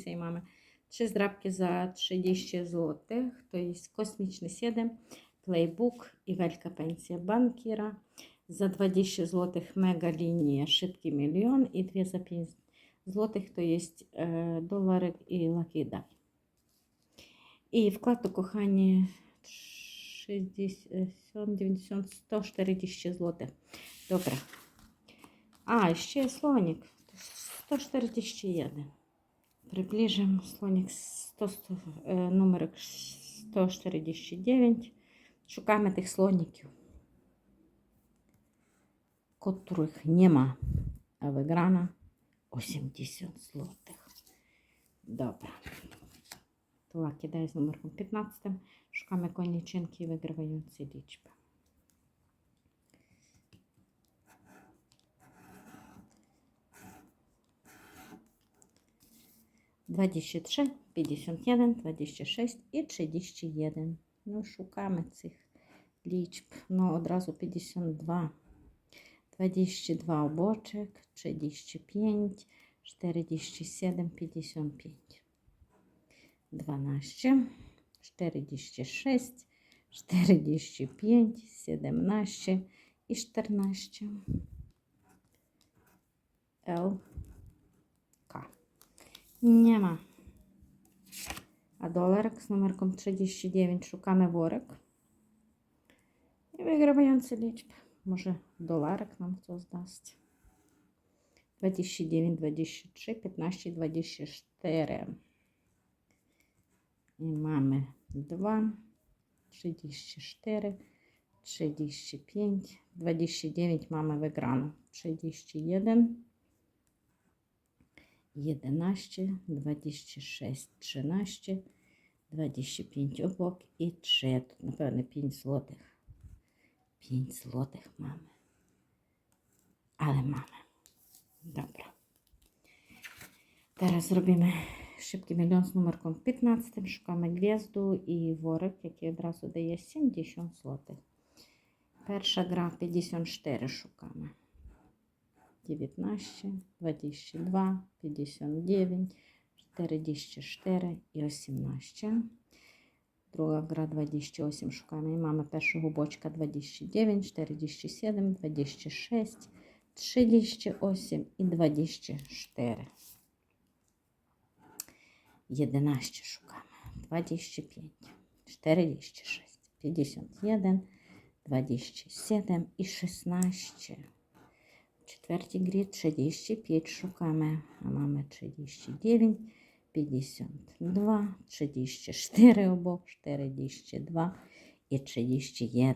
Dzisiaj mamy trzy zdrabki za 30 zł. To jest Kosmiczny 7, Playbook i Wielka Pensja Bankiera. Za 20 zł mega linia Szybki Milion i dwie za 5 zł to jest e, dolarek i Lucky Die. I wkład to, kochani, 60, 90, 140 zł. Dobra. А, ще є слонік. 141. Приближимо слонік 100, 100, е, номер 149. Шукаємо тих слоніків, котрих нема. А виграна 80 злотих. Добре. То кидаю з номером 15. Шукаємо конічинки і виграваємо ці лічби. Двадцять три, 51, 26 і 31. Ну, шукаємо цих лічб. Ну, одразу 52. 22 обочек, 35, 47, 55. 12, 46, 45, 17 і 14. Л. К. Нема. А доларик з номерком 39 шукаємо ворик. І виграємо цю лічбу. Може, доларик нам хто здасть. 29, 23, 15, 24. І маємо 2, 34, 35, 29 mamy wygrano. 31, 11, 26, 13, 25 obok i 3. Тут, напевне, 5 злотих. 5 злотих mamy. Але mamy. Добре. Teraz zrobimy szybki milion z numerką 15. Szukamy gwiazdu i worek, jaki od razu daje 70 zł. Перша гра 54 шукаємо. 19, 22, 59, 44 і 18. Друга гра 28 шукаємо. І маємо першого бочка 29, 47, 26, 38 і 24. 11 шукаємо. 25, 46, 51, 27 і 16. Четвертій грі 35 шукаємо. А маємо 39, 52, 34 обох, 42 і 31.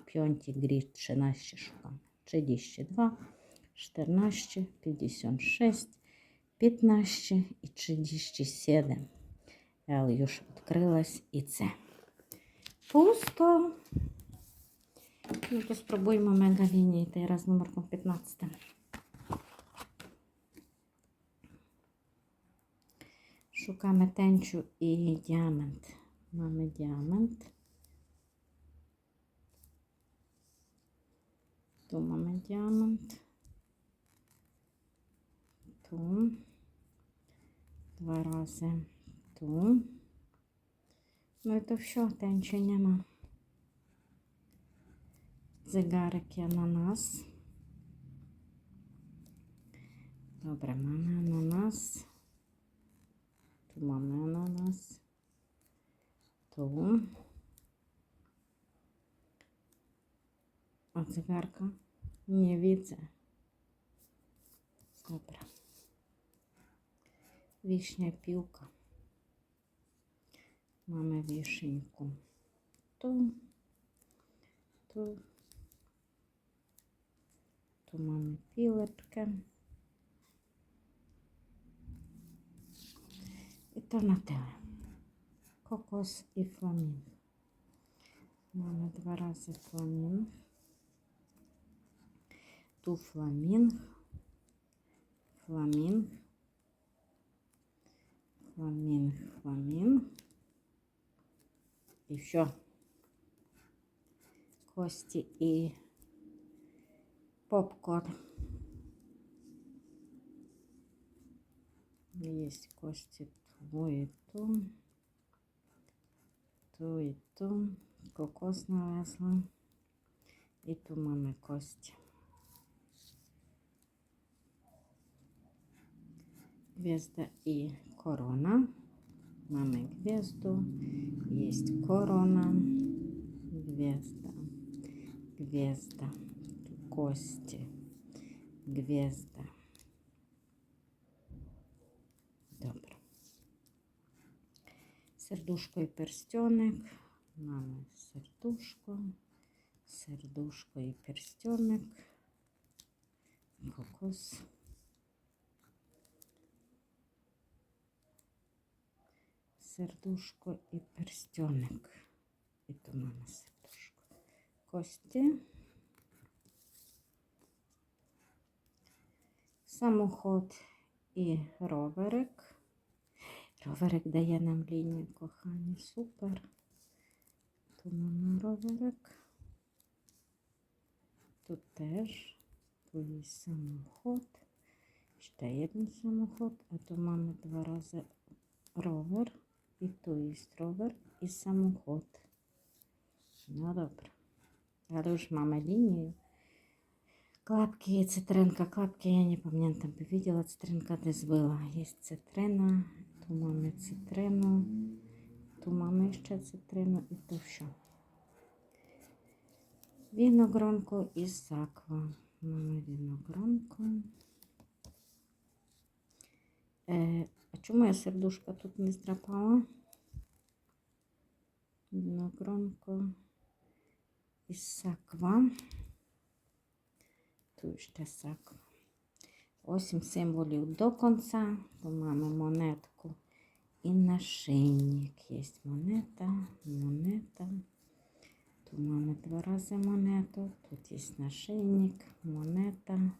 В п'ятій грі 13 шукаємо. 32, 14, 56, 15 і 37. Ел już відкрилась і це. Пусто. Ну, то спробуємо мегалінії той раз номерком 15. Шукаємо тенчу і діамант. Mamy діамант. Tu mamy diamant. Tu. Dwa razy tu. No i to все, tęczy nie i ananas. Dobra, mamy ananas. Tu mamy ananas. Tu. A zegarka? Nie widzę. Dobra. Wiśnia piłka. Mamy wieszynku. Tu. Tu. Piłeczkę. I to na tyle. Kokos i flamingo. Mamy dwa razy flamingo. Tu flamінг, фламінг, фламінг, фламінг. І все. Кості і попкорн. Є кості ту і ту. Ту і ту. Кокос навезла. І ту mamy кості. Gwiazda i korona. Mamy gwiazdu, jest korona, gwiazda, gwiazda, kości, gwiazda. Добре. Сердушко і перстьоник. Mamy сердушко, сердушко і перстьоник. Кокос. сердушко і перстьоник. І то мама сердушко. Кості. Самоход і роверик. Роверик дає нам лінію кохані. Супер. То мама роверик. Тут теж твій самоход. Ще один самоход, а то мами два рази ровер. І то є ровер, і самоход. Ну, добре. Але ж мама лінію. Клапки, цитринка, клапки, я не пам'ятаю, там видела, цитринка десь була. Є цитрина, ту мами цитрину, ту мами ще цитрину і то що. Віногронко і саква. Мами віногронко. Е, а чому я сердушка тут не здрапала? Віногронко і саква. Ще саква. Осім символів до кінця. То маємо монетку і нашийник. Є монета, монета. Тут маємо два рази монету. Тут є нашийник, монета.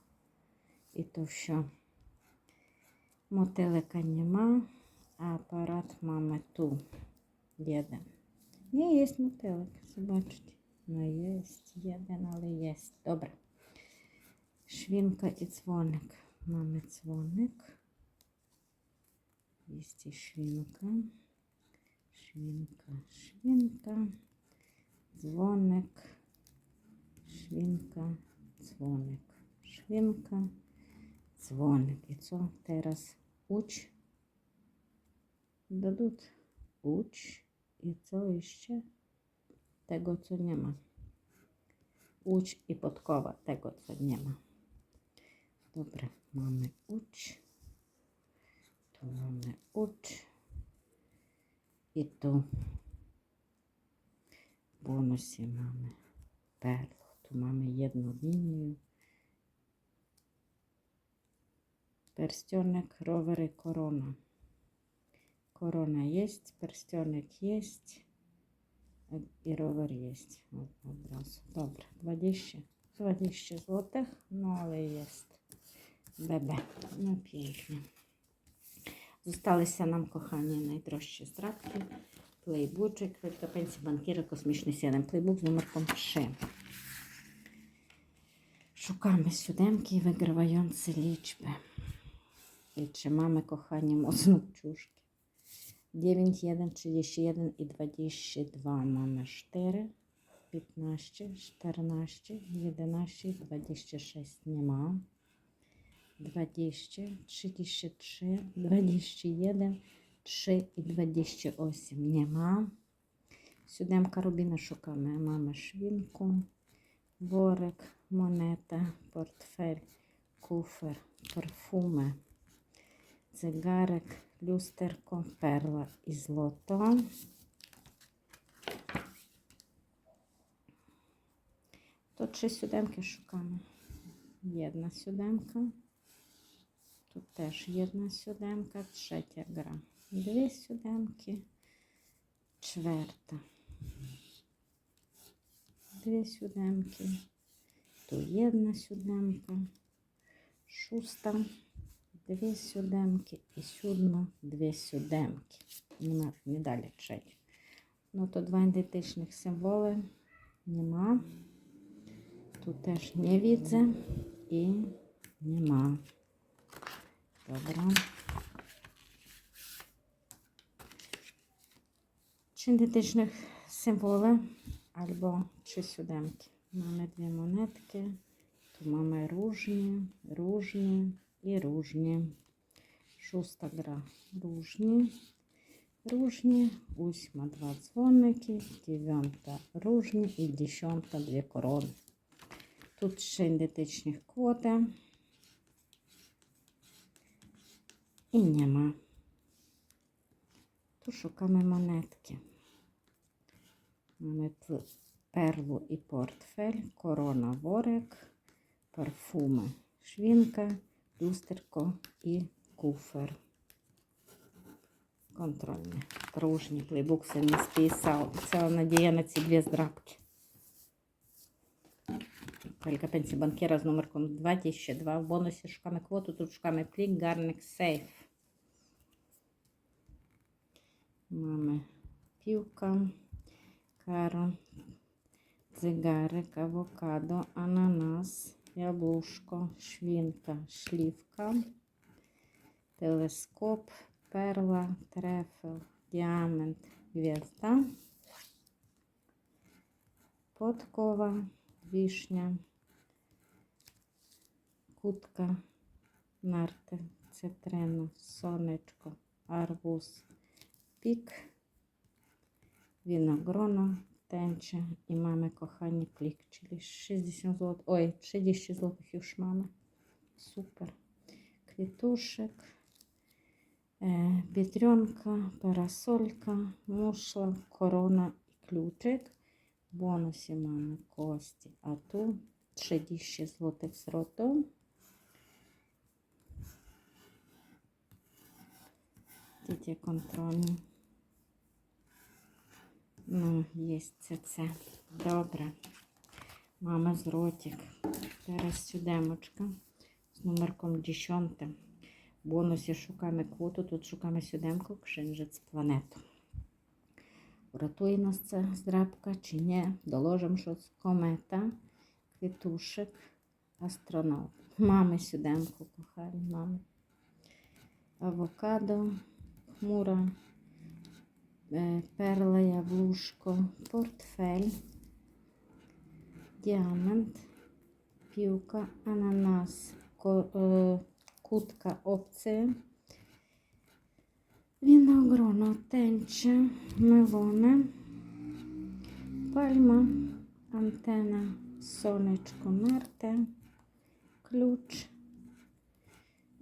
І то що? Мотилика нема, а апарат мами ту їде. Ні, є мотилик, побачите. Ну, є, один, але є. Добре. Швінка і дзвоник. Мами дзвоник. Є і швінка. Швінка, швінка, дзвоник, швінка, дзвоник, швінка, дзвоник. І це зараз уч дадуть ucz i co jeszcze? Tego, co nie ma. Ucz i podkowa tego, co nie ma. Dobra, mamy ucz. Tu mamy ucz. I tu w bonusie mamy perlo. Tu mamy jedną linię. Перстьоник, ровери, корона. Корона є, перстьоник є і ровер є. От одразу. Добре, 20, 20 злотих, ну але є. Бебе, ну п'єнкне. Зосталися нам кохані найдорожчі зрадки. Плейбучик, пенсії банкіра, космічний сідем. Плейбук з номерком 3. Шукamy siódemki i wygrywające liczby. I trzymamy, kochani, mocno kciuszki. 9, 1, 31 i 22 mamy 4, 15, 14, 11, 26 nie ma. 20, 33, 21, 3 i 28 nie ma. Siódemka rubina szukamy. Mamy szwinku, worek, moneta, portfel, kufer, perfumy, zegarek, люстерко, перла і злото. Тут ще сюдемки шукаємо. Єдна сюдемка. Тут теж єдна сюдемка, третя гра. Дві сюдемки, чверта. Дві сюдемки. Тут єдна сюдемка, шуста дві сюдемки і сюдма дві сюдемки. Нема не далі чек. Ну, то два ідентичних символи нема. Тут теж не відзе і нема кг. Чи ідентичних символи або чи сюденки. Mamy дві монетки. Tu mamy różnie, różnie i różnie. Szósta gra różnie. Różnie, ósma dwa dzwoniki, dziewiąta różnie i dziesiąta dwie korony. Тут ще ідентичні квоти. І нема. То шукаємо монетки. Mamy pl- perlu i portfel, korona worek, parfumy, szwinka, lusterko i kufer. Контрольний. Ружні плейбук не списав. Це надія на ці дві здрабки. Калька пенсії банкіра з номерком 2002. В бонусі шукаємо квоту, тут шукаємо плік, гарник, сейф. Mamy piłkę, karo, cygarek, awokado, ananas, jabłuszko, świnka, śliwka, teleskop, perla, trefel, diament, gwiazda, podkowa, wiśnia, kutka, narty, cytryna, сонечко, арбуз, пік, віногрона, тенча і мами кохані плік. Czyli 60 злот. Ой, 30 злотих już mamy. Супер. Квітушек, е, бітрьонка, парасолька, мушла, корона і ключик. Бонусі mamy кості. А ту 30 злотих зроту. Діти контрольні. Ну, є це це. Добре. Мама з ротик. Зараз сюдемочка з номерком 10. В бонусі шукаємо квоту, тут шукаємо сюдемку, кшинжець планету. Врятує нас ця здрабка чи ні? Доложимо щось. Комета, квітушек, астронавт. Мами сюдемку, кохані, мами. Авокадо, хмура, е, перла, яблушко, портфель, діамант, півка, ананас, е, кутка опція, віногроно, тенча, мелоне, пальма, антена, сонечко, нарте, ключ,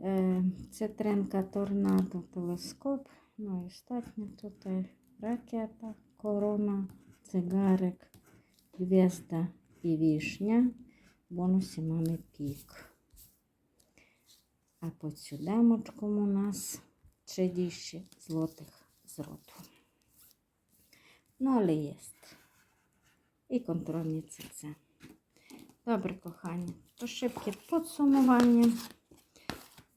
е, цитринка, торнадо, телескоп, ну і остатнє тут е, ракета, корона, цигарик, гвезда і вішня. Бонусі mamy пік. А по цю демочку у нас 30 злотих зроту. Ну, але є. І контрольні це. Добре, кохані. То шибке підсумування.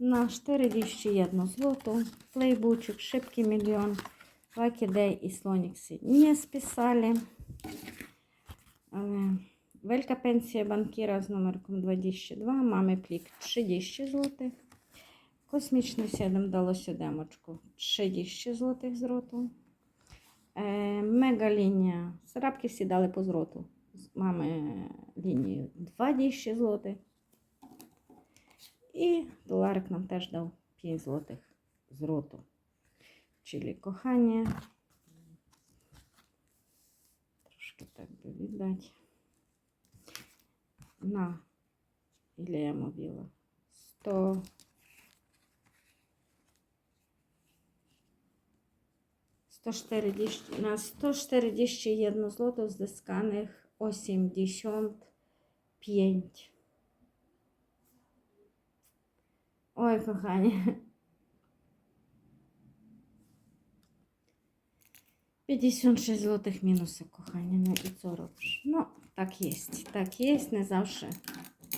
На 41 злоту. Плейбучик, шибкий мільйон. Лакі Дей і Слонікси не списали. Але Велика пенсія банкіра з номерком 22, мами плік 30 злотих. Космічний 7 дало сюдемочку 30 злотих з роту. Е, мега лінія. Сарабки всі дали по зроту. Мами лінію 20 злотих. І доларик нам теж дав 5 злотих з роту. Чилі кохання. Трошки так би віддати. На, или я mówiła, 100, 140, на 141 zł zyskanych 85. Ой, kochanie. 56 zł minusy, kochanie. No i co robisz? No, tak jest. Tak jest, nie zawsze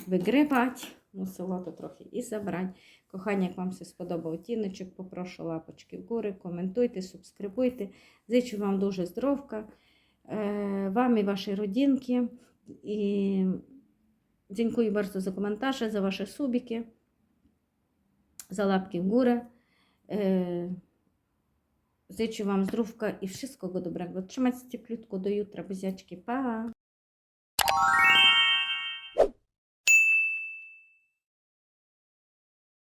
wygrywać. Мусила то трохи і забрати. Кохання, як вам все сподобав тіночок, попрошу лапочки вгори, коментуйте, субскрибуйте. Зичу вам дуже здоровка, е, вам і вашій родинки. І дякую bardzo за коментарі, за ваші субики, za łapki w górę. Yy, Życzę Wam zdrówka i wszystkiego dobrego. Trzymajcie się cieplutko do jutra, buziaczki, pa!